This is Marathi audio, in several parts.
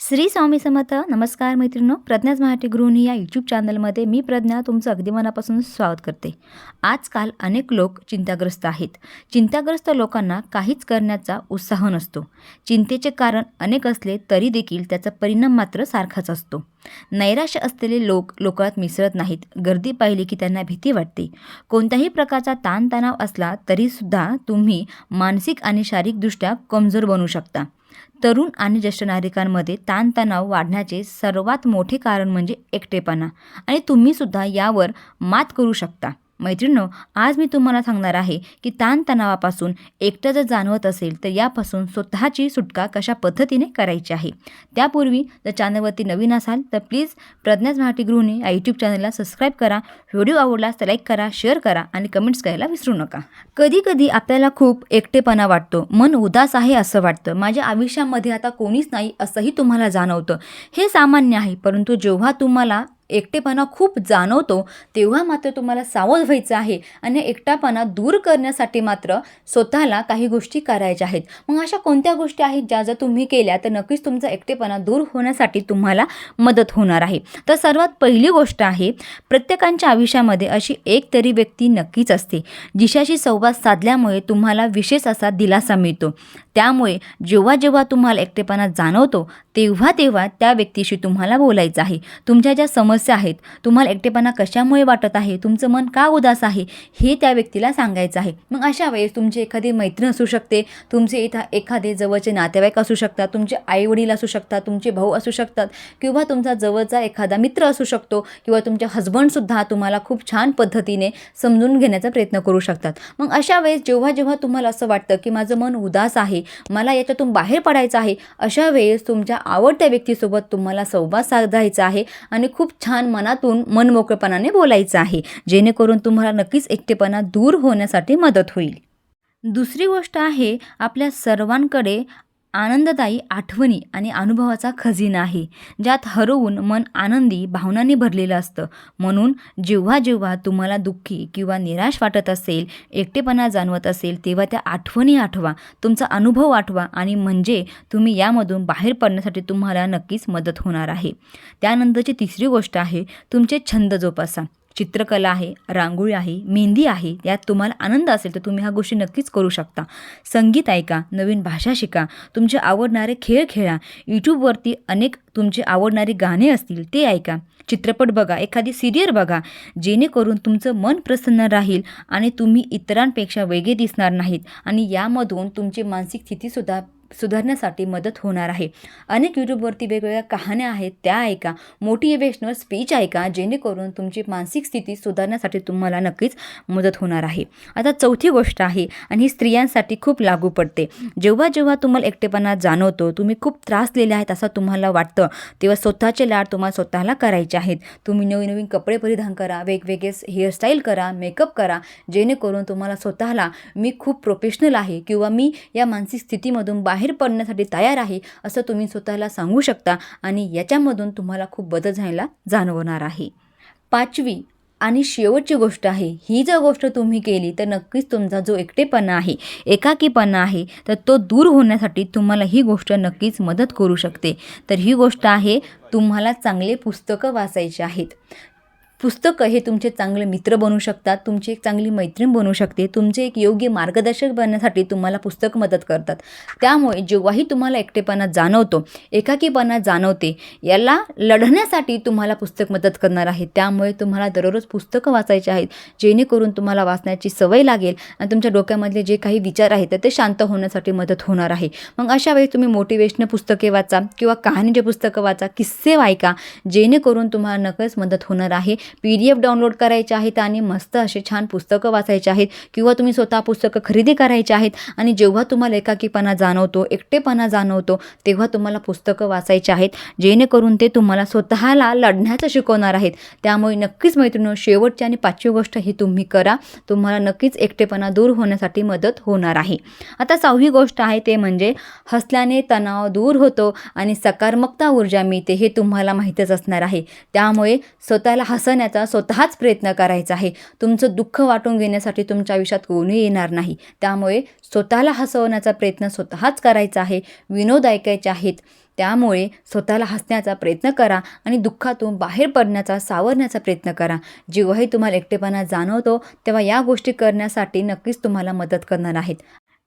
श्री स्वामी समर्थ नमस्कार मैत्रिणो प्रज्ञाच मराठी गृहिणी या यूट्यूब चॅनलमध्ये मी प्रज्ञा तुमचं अगदी मनापासून स्वागत करते. आजकाल अनेक लोक चिंताग्रस्त आहेत. चिंताग्रस्त लोकांना काहीच करण्याचा उत्साह नसतो. चिंतेचे कारण अनेक असले तरी देखील त्याचा परिणाम मात्र सारखाच असतो. नैराश्य असलेले लोक लोकात मिसळत नाहीत. गर्दी पाहिली की त्यांना भीती वाटते. कोणत्याही प्रकारचा ताणतणाव असला तरीसुद्धा तुम्ही मानसिक आणि शारीरिकदृष्ट्या कमजोर बनू शकता. तरुण आणि ज्येष्ठ नागरिकांमध्ये ताणतणाव वाढण्याचे सर्वात मोठे कारण म्हणजे एकटेपणा. आणि तुम्हीसुद्धा यावर मात करू शकता. मैत्रिणो आज मी तुम्हाला सांगणार आहे की ताणतणावापासून एकटं जर जाणवत असेल तर यापासून स्वतःची सुटका कशा पद्धतीने करायची आहे? त्यापूर्वी जर चॅनलवरती नवीन असाल तर प्लीज प्रज्ञाच मराठी गृहिणी या यूट्यूब चॅनलला सबस्क्राईब करा व्हिडिओ आवडलास तर लाईक करा शेअर करा आणि कमेंट्स करायला विसरू नका. कधी कधी आपल्याला खूप एकटेपणा वाटतो मन उदास आहे असं वाटतं. माझ्या आयुष्यामध्ये आता कोणीच नाही असंही तुम्हाला जाणवतं. हे सामान्य आहे परंतु जेव्हा तुम्हाला एकटेपणा खूप जाणवतो तेव्हा मात्र तुम्हाला सावध व्हायचं आहे आणि एकटापणा दूर करण्यासाठी मात्र स्वतःला काही गोष्टी करायच्या आहेत. मग अशा कोणत्या गोष्टी आहेत ज्या जर तुम्ही केल्या तर नक्कीच तुमचा एकटेपणा दूर होण्यासाठी तुम्हाला मदत होणार आहे. तर सर्वात पहिली गोष्ट आहे प्रत्येकांच्या आयुष्यामध्ये अशी एक तरी व्यक्ती नक्कीच असते जिशाशी संवाद साधल्यामुळे तुम्हाला विशेष असा दिलासा मिळतो. त्यामुळे जेव्हा जेव्हा तुम्हाला एकटेपणा जाणवतो तेव्हा तेव्हा त्या व्यक्तीशी तुम्हाला बोलायचं आहे. तुमच्या ज्या समज समस्या आहेत. तुम्हाला एकटेपणा कशामुळे वाटत आहे? तुमचं मन का उदास आहे? हे त्या व्यक्तीला सांगायचं आहे. मग अशा वेळेस तुमची एखादी मैत्रीण असू शकते. तुमचे इथं एखादे जवळचे नातेवाईक असू शकतात. तुमचे आईवडील असू शकतात. तुमचे भाऊ असू शकतात. किंवा तुमचा जवळचा एखादा मित्र असू शकतो. किंवा तुमचे हजबंडसुद्धा तुम्हाला खूप छान पद्धतीने समजून घेण्याचा प्रयत्न करू शकतात. मग अशा वेळेस जेव्हा जेव्हा तुम्हाला असं वाटतं की माझं मन उदास आहे मला याच्यातून बाहेर पडायचं आहे अशा वेळेस तुमच्या आवडत्या व्यक्तीसोबत तुम्हाला संवाद साधायचा आहे. आणि खूप छान छान मनातून मनमोकळेपणाने बोलायचं आहे जेणेकरून तुम्हाला नक्कीच एकटेपणा दूर होण्यासाठी मदत होईल. दुसरी गोष्ट आहे आपल्या सर्वांकडे आनंददायी आठवणी आणि अनुभवाचा खजिना आहे ज्यात हरवून मन आनंदी भावनांनी भरलेलं असतं. म्हणून जेव्हा जेव्हा तुम्हाला दुःखी किंवा निराश वाटत असेल एकटेपणा जाणवत असेल तेव्हा त्या आठवणी आठवा तुमचा अनुभव आठवा आणि म्हणजे तुम्ही यामधून बाहेर पडण्यासाठी तुम्हाला नक्कीच मदत होणार आहे. त्यानंतरची तिसरी गोष्ट आहे तुमचे छंद जोपासा. चित्रकला आहे रांगोळी आहे मेहंदी आहे यात तुम्हाला आनंद असेल तर तुम्ही ह्या गोष्टी नक्कीच करू शकता. संगीत ऐका नवीन भाषा शिका तुमचे आवडणारे खेळ खेळा यूट्यूबवरती अनेक तुमचे आवडणारे गाणे असतील ते ऐका. चित्रपट बघा एखादी सिरियल बघा जेणेकरून तुमचं मन प्रसन्न राहील आणि तुम्ही इतरांपेक्षा वेगळे दिसणार नाहीत आणि यामधून तुमची मानसिक स्थितीसुद्धा सुधारण्यासाठी मदत होणार आहे. अनेक यूट्यूबवरती वेगवेगळ्या कहाण्या आहेत त्या ऐका. मोटिवेशनल स्पीच ऐका जेणेकरून तुमची मानसिक स्थिती सुधारण्यासाठी तुम्हाला नक्कीच मदत होणार आहे. आता चौथी गोष्ट आहे आणि ही स्त्रियांसाठी खूप लागू पडते. जेव्हा जेव्हा तुम्हाला एकटेपणा जाणवतो तुम्ही खूप त्रासलेले आहेत असं तुम्हाला वाटतं तेव्हा स्वतःचे लाड तुम्हाला स्वतःला करायचे आहेत. तुम्ही नवीन नवीन कपडे परिधान करा वेगवेगळे हेअरस्टाईल करा मेकअप करा जेणेकरून तुम्हाला स्वतःला मी खूप प्रोफेशनल आहे किंवा मी या मानसिक स्थितीमधून बाहेर बाहेर पडण्यासाठी तयार आहे असं तुम्ही स्वतःला सांगू शकता आणि याच्यामधून तुम्हाला खूप बदल झायला जाणवणार आहे. पाचवी आणि शेवटची गोष्ट आहे. ही जर गोष्ट तुम्ही केली तर नक्कीच तुमचा जो एकटेपणा आहे एकाकीपणा आहे तर तो दूर होण्यासाठी तुम्हाला ही गोष्ट नक्कीच मदत करू शकते. तर ही गोष्ट आहे तुम्हाला चांगले पुस्तकं वाचायचे आहेत. पुस्तकं हे तुमचे चांगले मित्र बनू शकतात तुमची एक चांगली मैत्रीण बनू शकते तुमचे एक योग्य मार्गदर्शक बनण्यासाठी तुम्हाला पुस्तक मदत करतात. त्यामुळे जेव्हाही तुम्हाला एकटेपणा जाणवतो एकाकीपणा जाणवते याला लढण्यासाठी तुम्हाला पुस्तक मदत करणार आहे. त्यामुळे तुम्हाला दररोज पुस्तकं वाचायची आहेत जेणेकरून तुम्हाला वाचण्याची सवय लागेल आणि तुमच्या डोक्यामधले जे काही विचार आहेत तर ते शांत होण्यासाठी मदत होणार आहे. मग अशा वेळी तुम्ही मोटिवेशनल पुस्तके वाचा किंवा कहाणीचे पुस्तकं वाचा किस्से वायका जेणेकरून तुम्हाला नकळच मदत होणार आहे. पी डी एफ डाउनलोड करायचे आहेत आणि मस्त असे छान पुस्तकं वाचायचे आहेत किंवा तुम्ही स्वतः पुस्तकं खरेदी करायची आहेत आणि जेव्हा तुम्हाला एकाकीपणा जाणवतो एकटेपणा जाणवतो तेव्हा तुम्हाला पुस्तकं वाचायची आहेत. जेणेकरून ते तुम्हाला स्वतःला लढण्याचं शिकवणार आहेत. त्यामुळे नक्कीच मैत्रिणी शेवटची आणि पाचवी गोष्ट ही तुम्ही करा. तुम्हाला नक्कीच एकटेपणा दूर होण्यासाठी मदत होणार आहे. आता सहावी गोष्ट आहे ते म्हणजे हसल्याने तणाव दूर होतो आणि सकारात्मकता ऊर्जा मिळते हे तुम्हाला माहीतच असणार आहे. त्यामुळे स्वतःला हसन हसवण्याचा स्वतःच प्रयत्न करायचा आहे. तुमचं दुःख वाटून घेण्यासाठी तुमच्या आयुष्यात कोणी येणार नाही. त्यामुळे स्वतःला हसवण्याचा प्रयत्न स्वतःच करायचा आहे. विनोद ऐकायचे आहेत. त्यामुळे स्वतःला हसण्याचा प्रयत्न करा आणि दुःखातून बाहेर पडण्याचा सावरण्याचा प्रयत्न करा. जेव्हाही तुम्हाला एकटेपणा जाणवतो तेव्हा या गोष्टी करण्यासाठी नक्कीच तुम्हाला मदत करणार आहेत.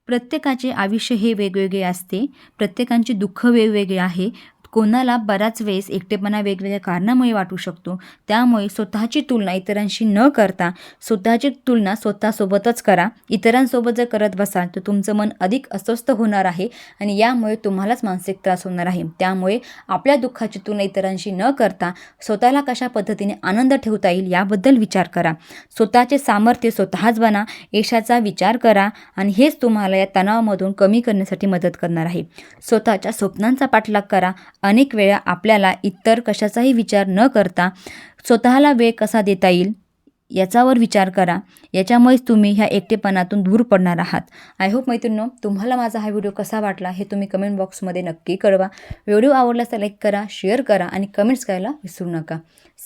प्रत्येकाचे आयुष्य हे वेगवेगळे असते. प्रत्येकांचे दुःख वेगवेगळे आहे. कोणाला बराच वेळेस एकटेपणा वेगवेगळ्या कारणामुळे वाटू शकतो. त्यामुळे स्वतःची तुलना इतरांशी न करता स्वतःची तुलना स्वतःसोबतच करा. इतरांसोबत जर करत बसाल तर तुमचं मन अधिक अस्वस्थ होणार आहे आणि यामुळे तुम्हालाच मानसिक त्रास होणार आहे. त्यामुळे आपल्या दुःखाची तुलना इतरांशी न करता स्वतःला कशा पद्धतीने आनंद ठेवता येईल याबद्दल विचार करा. स्वतःचे सामर्थ्य स्वतःच बना यशाचा विचार करा आणि हेच तुम्हाला या तणावामधून कमी करण्यासाठी मदत करणार आहे. स्वतःच्या स्वप्नांचा पाठलाग करा. अनेक वेळा आपल्याला इतर कशाचाही विचार न करता स्वतःला वेळ कसा देता येईल याच्यावर विचार करा. याच्यामुळेच तुम्ही ह्या एकटेपणातून दूर पडणार आहात. आय होप मैत्रिणो तुम्हाला माझा हा व्हिडिओ कसा वाटला हे तुम्ही कमेंट बॉक्समध्ये नक्की कळवा. व्हिडिओ आवडल्यास लाईक करा शेअर करा आणि कमेंट्स करायला विसरू नका.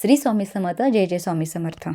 श्री स्वामी समर्थ जय जय स्वामी समर्थ.